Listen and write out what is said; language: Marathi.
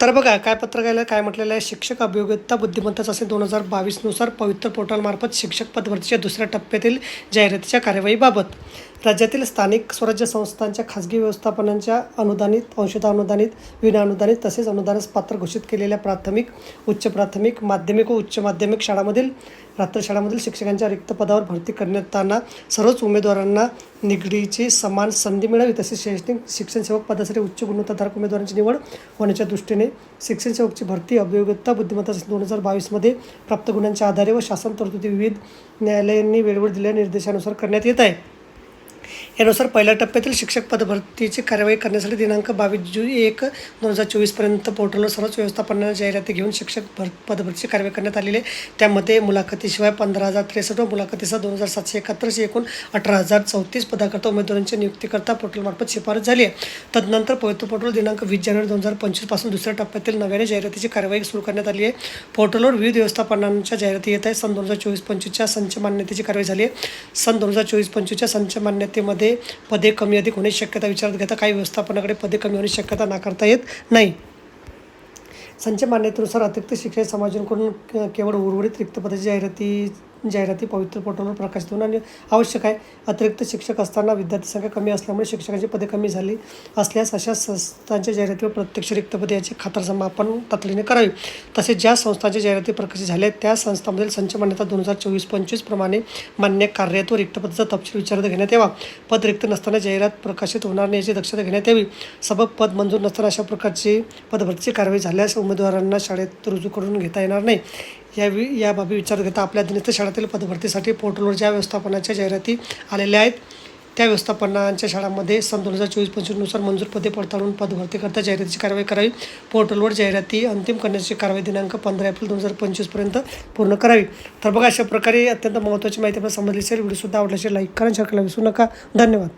तर बघा काय पत्रकाला काय म्हटलेलं आहे शिक्षक अभियोग्यता बुद्धिमत्ता चाचणी दोन हजार बावीसनुसार पवित्र पोर्टलमार्फत शिक्षक पदभरतीच्या दुसऱ्या टप्प्यातील जाहिरातीच्या कार्यवाहीबाबत. राज्यातील स्थानिक स्वराज्य संस्थांच्या खाजगी व्यवस्थापनांच्या अनुदानित अंशतः अनुदानित विनाअनुदानित तसेच अनुदानास पात्र घोषित केलेल्या प्राथमिक उच्च प्राथमिक माध्यमिक व उच्च माध्यमिक शाळांमधील रात्र शाळांमधील शिक्षकांच्या रिक्त पदावर भरती करण्यात सर्वच उमेदवारांना निगडीची समान संधी मिळावी तसेच शैक्षणिक शिक्षण सेवक पदासाठी उच्च गुणवत्ताधारक उमेदवारांची निवड होण्याच्या दृष्टीने शिक्षण सेवकची भरती अभियोग्यता बुद्धिमत्ता दोन हजार बावीसमध्ये प्राप्त गुणांच्या आधारे व शासन तरतुदी विविध न्यायालयांनी वेळोवेळी दिलेल्या निर्देशानुसार करण्यात येत आहे. यानुसार पहिल्या टप्प्यातील शिक्षक पदभरतीची कार्यवाही करण्यासाठी दिनांक बावीस जून एक दोन हजार चोवीसपर्यंत पोर्टलवर सर्वच व्यवस्थापनाने जाहिराती घेऊन शिक्षक भर पदभरतीची कार्यवाही करण्यात आलेली आहे. त्यामध्ये मुलाखतीशिवाय पंधरा हजार त्रेसष्ट व मुलाखतीसह दोन हजार सातशे एकाहत्तरशे एकूण अठरा हजार चौतीस पदाकरता उमेदवारांची नियुक्तीकरता पोर्टलमार्फत शिफारस झाली आहे. तदनंतर पवित्र पोर्टल दिनांक वीस जानेवारी दोन हजार पंचवीसपासून दुसऱ्या टप्प्यातील नव्याने जाहिरातीची कार्यवाही सुरू करण्यात आली आहे. पोर्टलवर विविध व्यवस्थापनांच्या जाहिराती येत आहे सन दोन हजार चोवीस पंचवीसच्या संच मान्यतेची कार्यवाही झाली आहे. सन दोन हजार चोवीस पंचवीसच्या संच मान्यतेमध्ये पदे कमी अधिक होण्याची शक्यता विचारात घेता काही व्यवस्थापनाकडे पदे कमी होण्याची शक्यता नाकारता येत नाही. संच मान्यतेनुसार अतिरिक्त शिक्षण समायोजनकडून केवळ उर्वरित रिक्त पदाची जाहिराती जाहिराती पवित्र पोर्टलवर प्रकाशित होणं आणि आवश्यक आहे. अतिरिक्त शिक्षक असताना विद्यार्थी संख्या कमी असल्यामुळे शिक्षकांची पदे कमी झाली असल्यास अशा संस्थांच्या जाहिरातीवर प्रत्यक्ष रिक्त पदे याची खातरजमापन तातडीने करावी. तसेच ज्या संस्थांच्या जाहिराती प्रकाशित झाल्या त्या संस्थांमधील संच मान्यता दोन हजार चोवीस पंचवीस प्रमाणे मान्य कार्यरत व रिक्त पदाचा तपशील विचारात घेण्यात यावा. पद रिक्त नसताना जाहिरात प्रकाशित होणार नाही याची दक्षता घेण्यात यावी. सबक पद मंजूर नसताना अशा प्रकारची पदभरतीची कारवाई झाल्यास उमेदवारांना शाळेत रुजू करून घेता येणार नाही. यावी या बाबी विचारात घेता आपल्या अधीनस्थ शाळेतील पदभरतीसाठी पोर्टलवर ज्या व्यवस्थापनाच्या जाहिराती आलेल्या आहेत त्या व्यवस्थापनांच्या शाळांमध्ये सन दोन हजार चोवीस पंचवीसनुसार मंजूर पदे पडताळून पदभरतीकरता जाहिरातीची कारवाई करावी. पोर्टलवर जाहिराती अंतिम करण्याची कारवाई दिनांक पंधरा एप्रिल दोन हजार पंचवीसपर्यंत पूर्ण करावी. तर बघा अशा प्रकारे अत्यंत महत्त्वाची माहिती आपल्याला समजली असेल. व्हिडिओसुद्धा आवडल्याचे लाईक करा शेअर करायला विसरू नका. धन्यवाद.